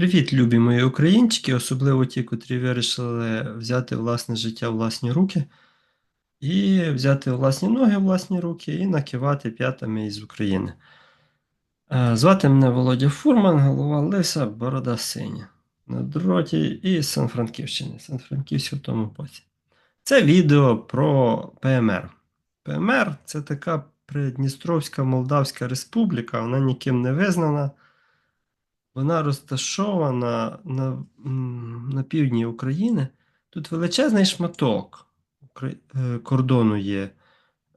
Привіт, любі мої українчики, особливо ті, котрі вирішили взяти власне життя в власні руки і взяти власні ноги в власні руки і накивати п'ятами із України. Е, Звати мене Володя Фурман, голова Лиса, Борода Синя. На дроті із Сан-Франківщини, Сан-Франківську в тому боці. Це відео про ПМР. ПМР це така Придністровська Молдавська Республіка, вона ніким не визнана. Вона розташована на, на півдні України. Тут величезний шматок е, кордону є.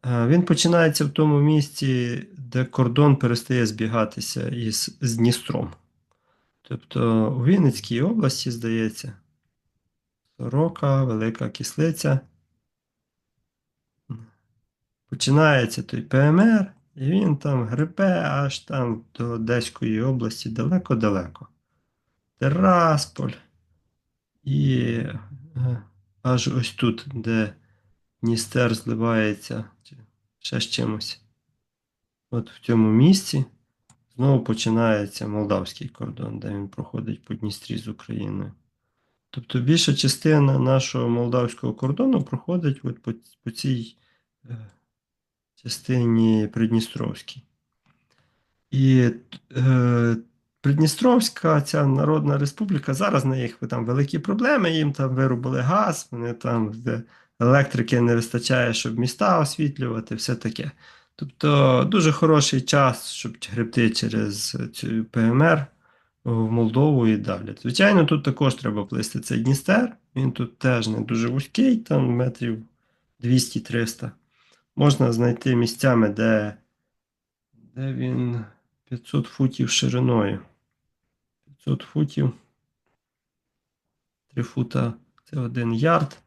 Е, Він починається в тому місці, де кордон перестає збігатися із з Дністром. Тобто у Вінницькій області, здається, Сорока, Велика Кислиця. Починається той ПМР, і він там грипе аж там до Одеської області далеко-далеко. Терасполь. І е, аж ось тут, де Дністер зливається ще з чимось. От в цьому місці знову починається молдавський кордон, де він проходить по Дністрі з Україною. Тобто більша частина нашого молдавського кордону проходить от по, по цій е, частині Придністровській. І е, Придністровська ця Народна Республіка, зараз на їх там великі проблеми, їм там вирубили газ, вони там де електрики не вистачає, щоб міста освітлювати, все таке. Тобто дуже хороший час, щоб гребти через цю ПМР в Молдову і далі. Звичайно, тут також треба плисти цей Дністер. Він тут теж не дуже вузький, там метрів 200-300. Можна знайти місцями, де, де він 500 футів шириною. 500 футів. 3 фута це один ярд.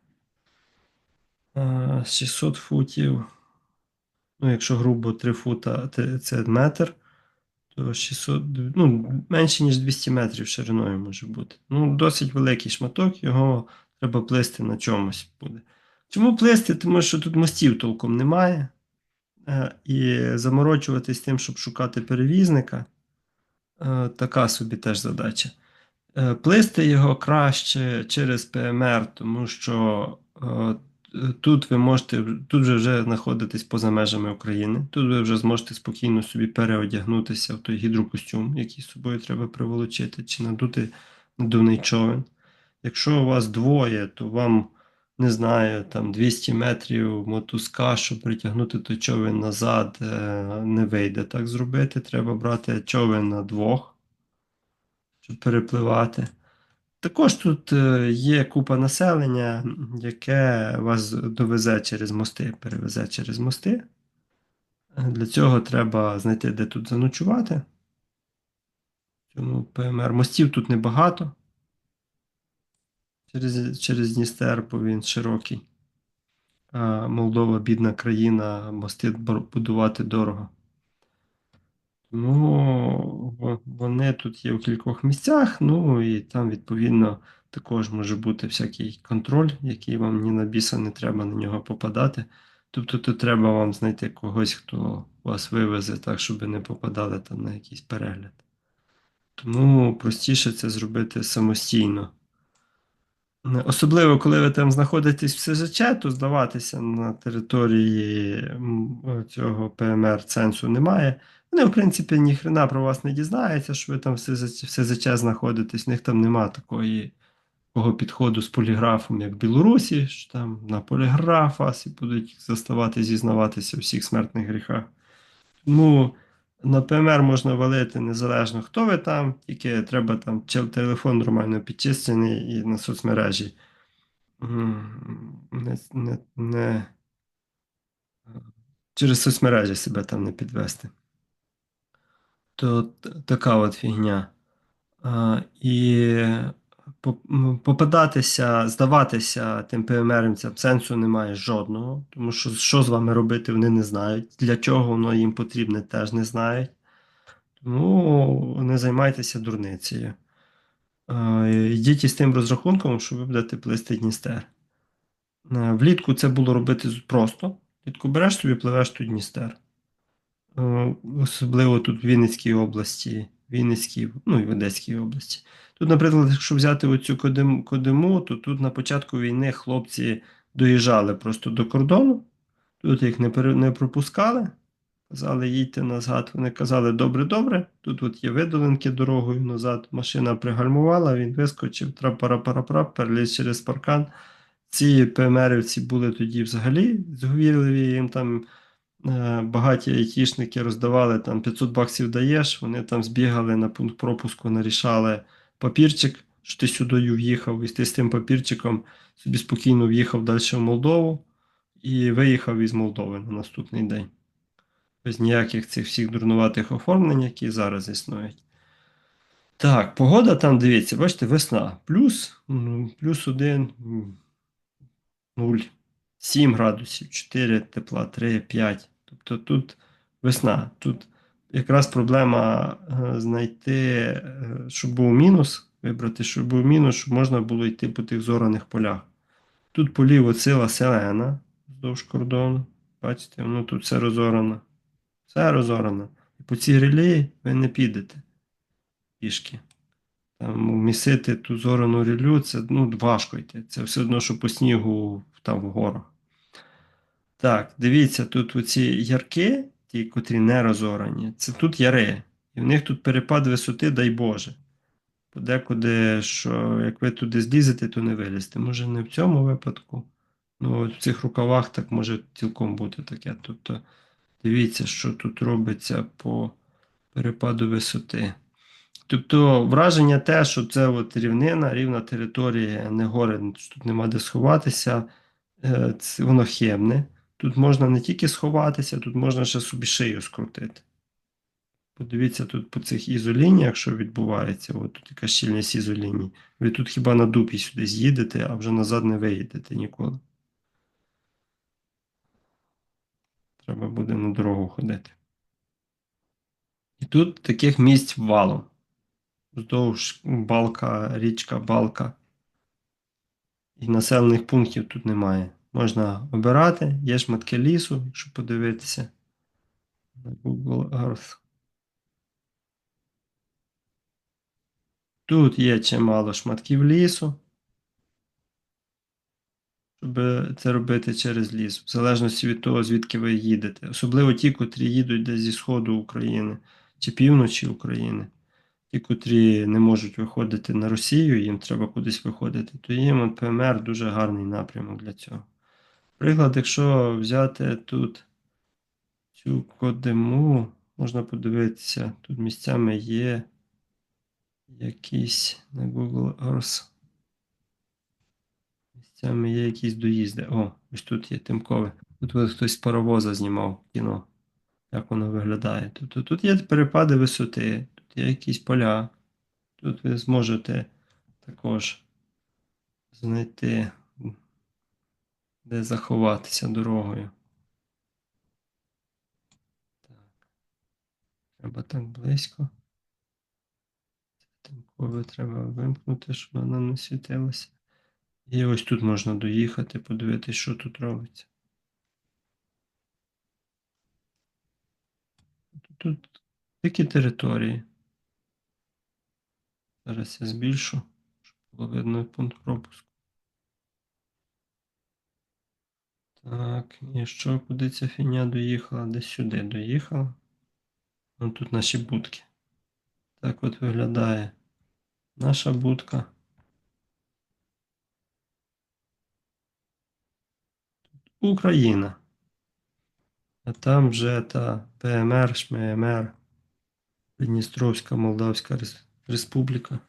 600 футів. Ну, якщо грубо 3 фута це метр, то 600, ну, менше, ніж 200 метрів шириною може бути. Ну, досить великий шматок, його треба плисти на чомусь буде. Чому плисти? Тому що тут мостів толком немає. Е, І заморочуватись тим, щоб шукати перевізника, е, така собі теж задача. Е, Плисти його краще через ПМР, тому що тут ви можете, тут ви вже знаходитесь поза межами України, тут ви вже зможете спокійно собі переодягнутися в той гідрокостюм, який з собою треба приволочити, чи надути надувний човен. Якщо у вас двоє, то вам не знаю, там 200 метрів мотузка, щоб притягнути той човен назад, е, не вийде так зробити. Треба брати човен на двох, щоб перепливати. Також тут е, є купа населення, яке вас довезе через мости, перевезе через мости. Е, Для цього треба знайти, де тут заночувати. Цьому ПМР. Мостів тут небагато через, через Дністер, бо він широкий. А Молдова бідна країна, мости будувати дорого. Тому вони тут є в кількох місцях, ну і там, відповідно, також може бути всякий контроль, який вам ні на біса не треба на нього попадати. Тобто тут треба вам знайти когось, хто вас вивезе так, щоб не попадали там на якийсь перегляд. Тому простіше це зробити самостійно. Особливо, коли ви там знаходитесь в СЗЧ, то здаватися на території цього ПМР сенсу немає. Вони, в принципі, ніхрена про вас не дізнаються, що ви там в СЗЧ, знаходитесь. В них там нема такої такого підходу з поліграфом, як в Білорусі, що там на поліграф вас і будуть заставати зізнаватися у всіх смертних гріхах. Тому на ПМР можна валити незалежно, хто ви там, тільки треба там телефон нормально підчистений і на соцмережі. Не, не, не, через соцмережі себе там не підвести. То така от фігня. А, і попадатися, здаватися тим ПМРівцям сенсу немає жодного, тому що що з вами робити, вони не знають. Для чого воно їм потрібне, теж не знають. Тому не займайтеся дурницею. Йдіть із тим розрахунком, що ви будете плисти Дністер. Е, Влітку це було робити просто. Влітку береш собі, пливеш тут Дністер. Е, Особливо тут в Вінницькій області Вінницькій, ну і в Одеській області. Тут, наприклад, якщо взяти оцю Кодиму, то тут на початку війни хлопці доїжджали просто до кордону, тут їх не, не пропускали, казали, їдьте назад. Вони казали, добре, добре, тут от є видолинки дорогою назад. Машина пригальмувала, він вискочив, трапара-пара-пара, переліз через паркан. Ці ПМРівці були тоді взагалі зговірливі, їм там багаті айтішники роздавали там 500 баксів даєш, вони там збігали на пункт пропуску, нарішали папірчик, що ти сюди в'їхав, і ти з тим папірчиком собі спокійно в'їхав далі в Молдову і виїхав із Молдови на наступний день. Без ніяких цих всіх дурнуватих оформлень, які зараз існують. Так, погода там, дивіться, бачите, весна. Плюс, м, плюс один, 0, 7 градусів, 4 тепла, 3, 5. Тобто тут весна. Тут якраз проблема е, знайти, е, щоб був мінус, вибрати, щоб був мінус, щоб можна було йти по тих зораних полях. Тут полів оцила селена вздовж кордону. Бачите, воно тут все розорано. Все розорано. І по цій релі ви не підете пішки. Там місити ту зорану ріллю, це ну, важко йти. Це все одно, що по снігу там в горах. Так, дивіться, тут оці ярки, ті, котрі не розорані, це тут яри. І в них тут перепад висоти, дай Боже. Подекуди, що як ви туди злізете, то не вилізете. Може, не в цьому випадку. Ну, от в цих рукавах так може цілком бути таке. Тобто, дивіться, що тут робиться по перепаду висоти. Тобто враження те, що це от рівнина, рівна територія, не гори, тут нема де сховатися, воно хемне. Тут можна не тільки сховатися, тут можна ще собі шию скрутити. Подивіться тут по цих ізолініях, що відбувається. От тут яка щільність ізоліній. Ви тут хіба на дупі сюди з'їдете, а вже назад не виїдете ніколи. Треба буде на дорогу ходити. І тут таких місць валом. Вздовж балка, річка, балка. І населених пунктів тут немає. Можна обирати, є шматки лісу, якщо подивитися на Google Earth. Тут є чимало шматків лісу, щоб це робити через ліс, в залежності від того, звідки ви їдете. Особливо ті, котрі їдуть десь зі сходу України чи півночі України. Ті, котрі не можуть виходити на Росію, їм треба кудись виходити, то їм от ПМР дуже гарний напрямок для цього. Приклад, якщо взяти тут цю кодиму, можна подивитися, тут місцями є якісь на Google Earth. Місцями є якісь доїзди. О, ось тут є тимкове. Тут хтось з паровоза знімав кіно. Як воно виглядає. Тобто тут є перепади висоти, якісь поля. Тут ви зможете також знайти, де заховатися дорогою. Так. Треба так близько. Тимкове треба вимкнути, щоб вона не світилася. І ось тут можна доїхати, подивитися, що тут робиться. Тут такі території. Зараз я збільшу, щоб було видно пункт пропуску. Так, і що, куди ця фіня доїхала? Десь сюди доїхала. Вон тут наші будки. Так от виглядає наша будка. Україна. А там вже та ПМР, ШММР, Придністровська Молдавська Рес- Республіка.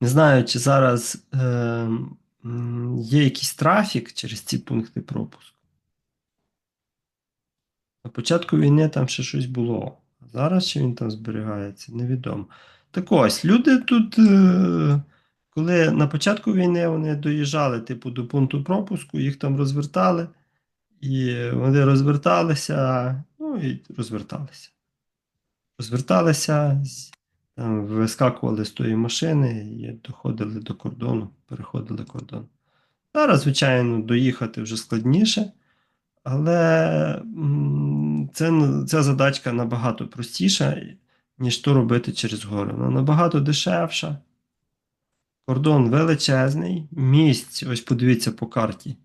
Не знаю, чи зараз е, є якийсь трафік через ці пункти пропуску. На початку війни там ще щось було. Зараз чи він там зберігається, невідомо. Так ось, люди тут, е, коли на початку війни вони доїжджали, типу, до пункту пропуску, їх там розвертали, і вони розверталися, ну і розверталися. Розверталися, там вискакували з тої машини і доходили до кордону, переходили кордон. Зараз, звичайно, доїхати вже складніше, але це, ця задачка набагато простіша, ніж то робити через гори. Вона набагато дешевша. Кордон величезний, місць, ось подивіться по карті,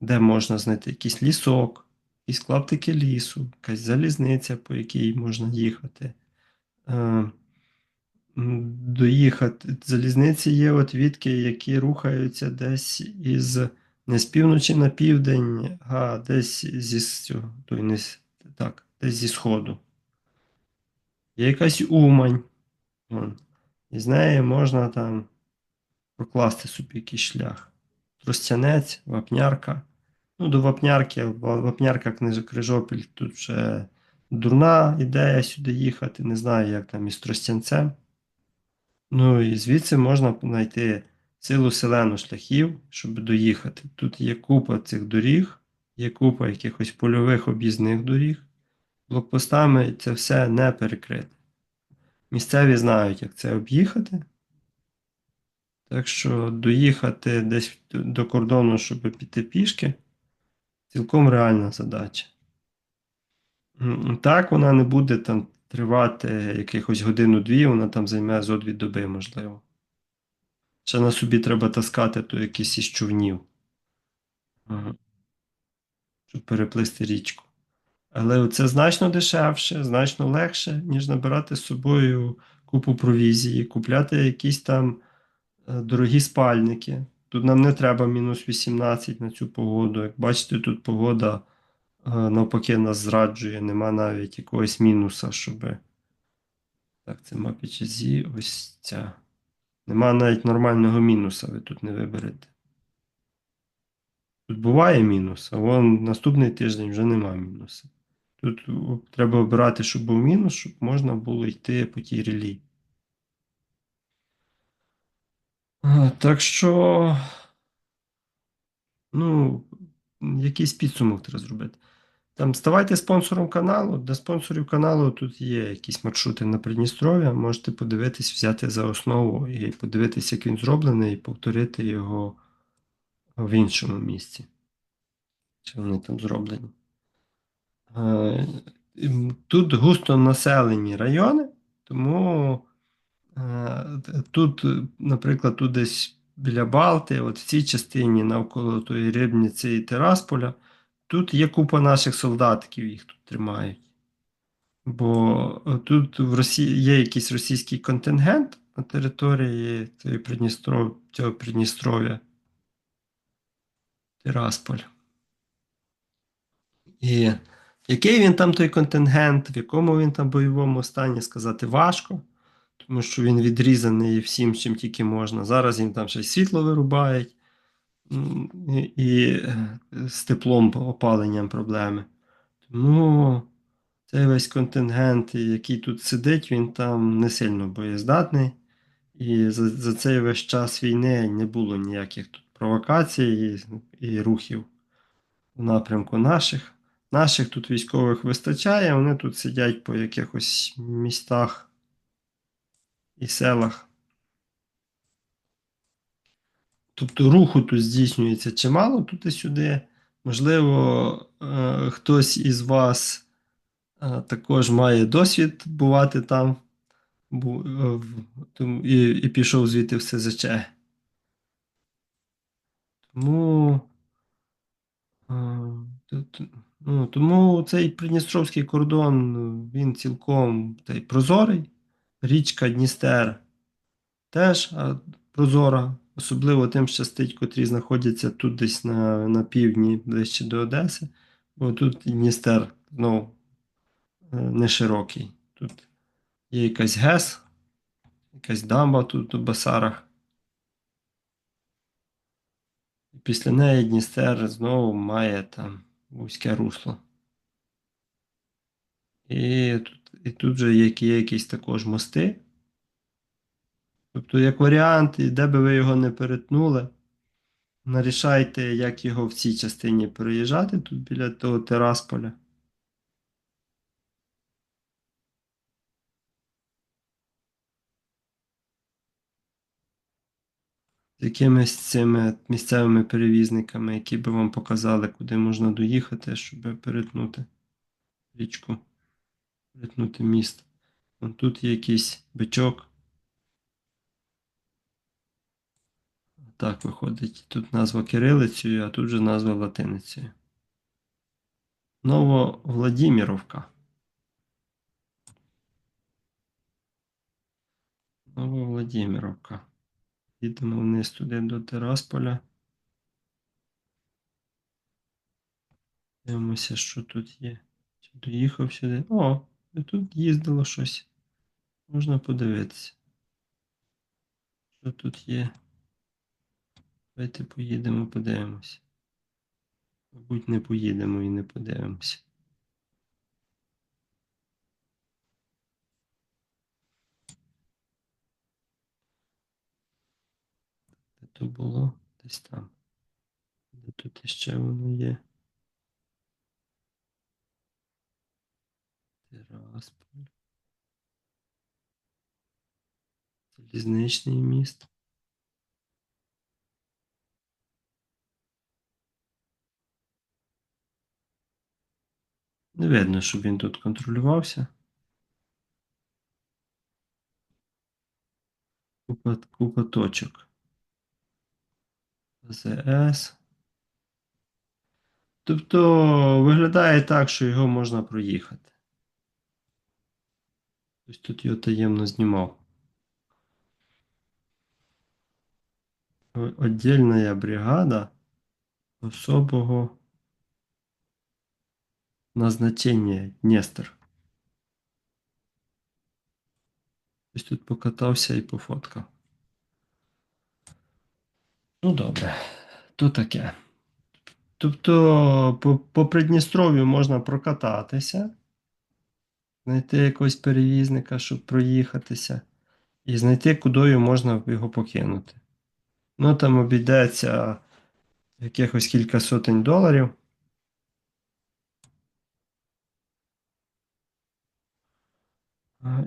де можна знайти якийсь лісок, якісь клаптики лісу, якась залізниця, по якій можна їхати. Е, Доїхати. Залізниці є от відки, які рухаються десь із не з півночі на південь, а десь зі цього, не так, десь зі сходу. Є якась Умань. І з неї можна там прокласти собі якийсь шлях. Тростянець, Вапнярка. Ну, до Вапнярки, Ва- Вапнярка, Крижопіль, тут вже дурна ідея сюди їхати. Не знаю, як там із Тростянцем. Ну і звідси можна знайти цілу селену шляхів, щоб доїхати. Тут є купа цих доріг, є купа якихось польових об'їзних доріг. Блокпостами це все не перекрите. Місцеві знають, як це об'їхати. Так що доїхати десь до кордону, щоб піти пішки, цілком реальна задача. Так, вона не буде там тривати якихось годину-дві, вона там займе зо дві доби, можливо. Ще на собі треба таскати то якийсь із човнів, щоб переплисти річку. Але це значно дешевше, значно легше, ніж набирати з собою купу провізії, купляти якісь там дорогі спальники. Тут нам не треба мінус 18 на цю погоду. Як бачите, тут погода е, навпаки нас зраджує, нема навіть якогось мінуса, щоб. Так, це мапі ось ця. Нема навіть нормального мінуса, ви тут не виберете. Тут буває мінус, а вон наступний тиждень вже нема мінуса. Тут треба обирати, щоб був мінус, щоб можна було йти по тій релі. А, Так що, ну, якийсь підсумок треба зробити. Там ставайте спонсором каналу. Для спонсорів каналу тут є якісь маршрути на Придністров'я. Можете подивитись, взяти за основу і подивитись, як він зроблений, і повторити його в іншому місці. Чи вони там зроблені. Е, Тут густо населені райони, тому е, тут, наприклад, тут десь біля Балти, от в цій частині навколо тої Рибниці і Терасполя, тут є купа наших солдатиків, їх тут тримають. Бо е, тут в Росії є якийсь російський контингент на території Придністров... Придністров'я. Тирасполь. І який він там той контингент, в якому він там бойовому стані, сказати важко, тому що він відрізаний всім, чим тільки можна. Зараз їм там ще й світло вирубають, і, е, з теплом, опаленням проблеми. Тому цей весь контингент, який тут сидить, він там не сильно боєздатний. І за, за цей весь час війни не було ніяких тут провокацій і, і рухів в напрямку наших. Наших тут військових вистачає, вони тут сидять по якихось містах і селах. Тобто руху тут здійснюється чимало тут і сюди. Можливо, е, хтось із вас е, також має досвід бувати там е, і, і пішов звідти в СЗЧ. Тому. ну, тому цей Придністровський кордон він цілком та прозорий. Річка Дністер теж прозора, особливо тим щастить, котрі знаходяться тут десь на, на півдні, ближче до Одеси. Бо тут Дністер ну, е, не широкий. Тут є якась ГЕС, якась дамба тут у Басарах. І після неї Дністер знову має там вузьке русло. І тут, і тут же є якісь також мости. Тобто, як варіант, де би ви його не перетнули, нарішайте, як його в цій частині переїжджати, тут біля того терасполя. З якимись цими місцевими перевізниками, які би вам показали, куди можна доїхати, щоб перетнути річку перетнути міст. Тут є якийсь бичок. Так виходить. Тут назва кирилицею, а тут же назва латиницею. Нововладимировка. Нововладимировка. Їдемо вниз туди до Терасполя. Дивимося, що тут є. Чи доїхав сюди? О, тут їздило щось. Можна подивитися. Що тут є? Давайте поїдемо, подивимося. Мабуть, не поїдемо і не подивимося. Де то було? Десь там. Де тут іще воно є? Тирасполь. Залізничний міст. Не видно, щоб він тут контролювався. Купа, купа точок. ЗС. Тобто виглядає так, що його можна проїхати. Ось тут його таємно знімав. О- Отдельная бригада особого назначення Дністер. Ось тут покатався і пофоткав. Ну, добре, то таке. Тобто, по, по Придністров'ю можна прокататися, знайти якогось перевізника, щоб проїхатися, і знайти, кудою можна його покинути. Ну, там обійдеться якихось кілька сотень доларів.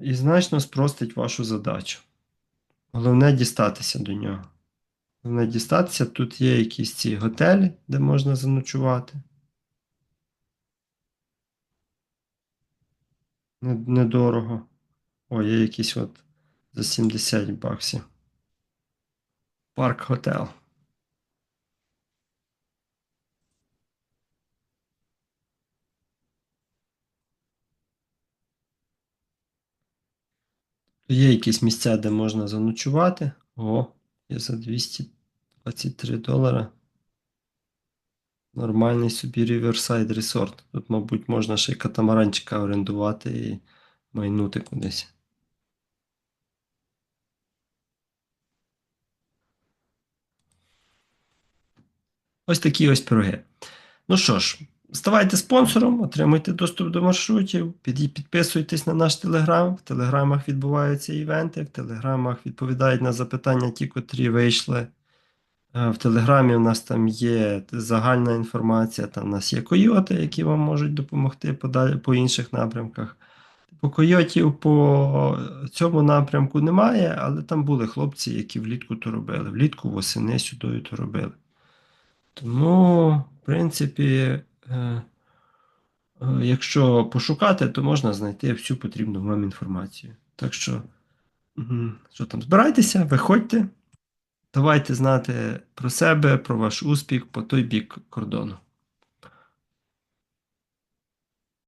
І значно спростить вашу задачу. Головне дістатися до нього. Головне дістатися. Тут є якісь ці готелі, де можна заночувати. Недорого. О, є якісь от за 70 баксів. Парк Хотел. Є якісь місця, де можна заночувати. О, є за 223 долара. Нормальний собі Riverside Resort. Тут, мабуть, можна ще й катамаранчика орендувати і майнути кудись. Ось такі ось пироги. Ну що ж, ставайте спонсором, отримуйте доступ до маршрутів, підписуйтесь на наш телеграм. В телеграмах відбуваються івенти, в телеграмах відповідають на запитання ті, котрі вийшли. Е, В Телеграмі у нас там є загальна інформація, там у нас є койоти, які вам можуть допомогти по інших напрямках. По койотів по цьому напрямку немає, але там були хлопці, які влітку то робили. Влітку восени сюди то робили. Тому, в принципі, е, е, якщо пошукати, то можна знайти всю потрібну вам інформацію. Так що, що там, збирайтеся, виходьте, давайте знати про себе, про ваш успіх по той бік кордону.